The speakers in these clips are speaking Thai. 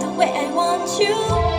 the way I want you.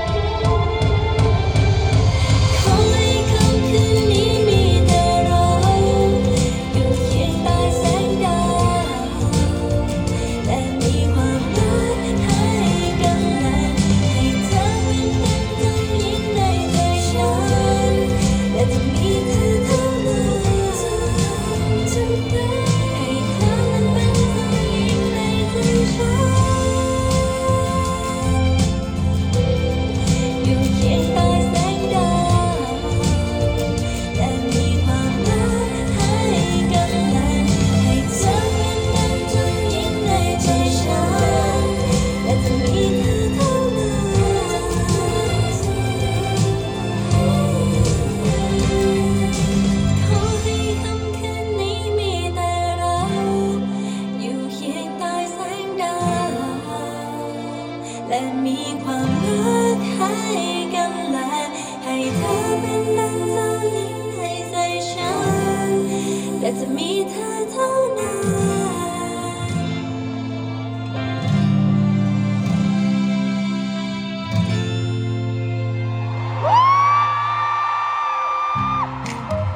และมีความรักให้กันและให้เธอ